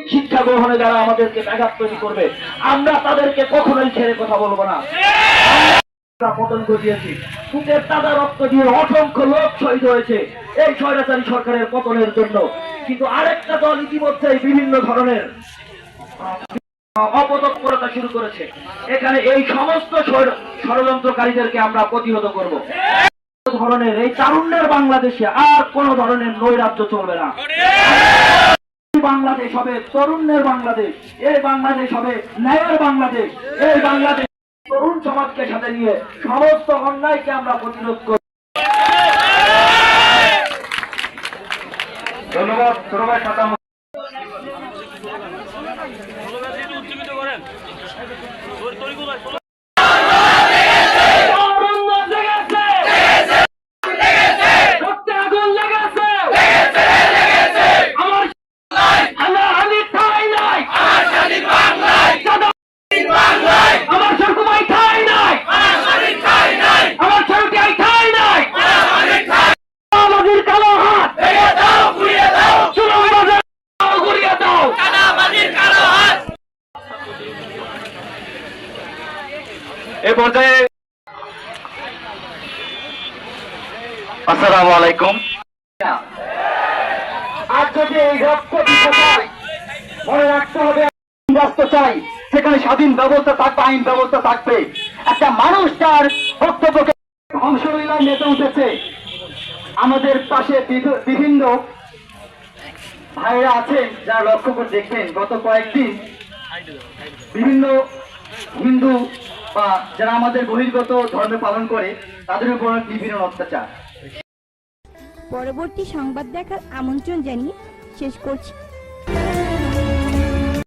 শিক্ষা গ্রহণে যারা আমাদেরকে ব্যাঘাত তৈরি করবে, আমরা তাদেরকে কখনোই ছেড়ে কথা বলব না। অসংখ্য লোক হয়েছে এই সরকারের পতনের জন্য। কিন্তু আরেকটা দল ইতিমধ্যেই বিভিন্ন ধরনের শুরু করেছে। এখানে এই সমস্ত ষড়- ষড়যন্ত্রকারীদেরকে আমরা প্রতিহত করব। ধরনের এই তারুণ্যের বাংলাদেশে আর কোন ধরনের নৈরাজ্য চলবে না। বাংলাদেশ হবে তরুণের বাংলাদেশ, এই বাংলাদেশ হবে ন্যায়ের বাংলাদেশ, এই বাংলাদেশ তরুণ সমাজকে সাথে নিয়ে সমস্ত অন্যায়কে আমরা প্রতিরোধ করি ধন্যবাদ ধন্যবাদ আর যদি এই মনে রাখতে হবে, ব্যস্ত চাই, সেখানে স্বাধীন ব্যবস্থা থাকবে, আইন ব্যবস্থা থাকবে। একটা মানুষ তার বক্তব্যকে মেতে উঠেছে। আমাদের পাশে বিভিন্ন ভাইরা আছেন, যারা লক্ষ্য করে দেখবেন গত কয়েকদিন বিভিন্ন হিন্দু বা যারা আমাদের বহির্গত ধর্মে পালন করে, তাদের উপর বিভিন্ন অত্যাচার। পরবর্তী সংবাদ দেখার আমন্ত্রণ জানিয়ে শেষ করছি।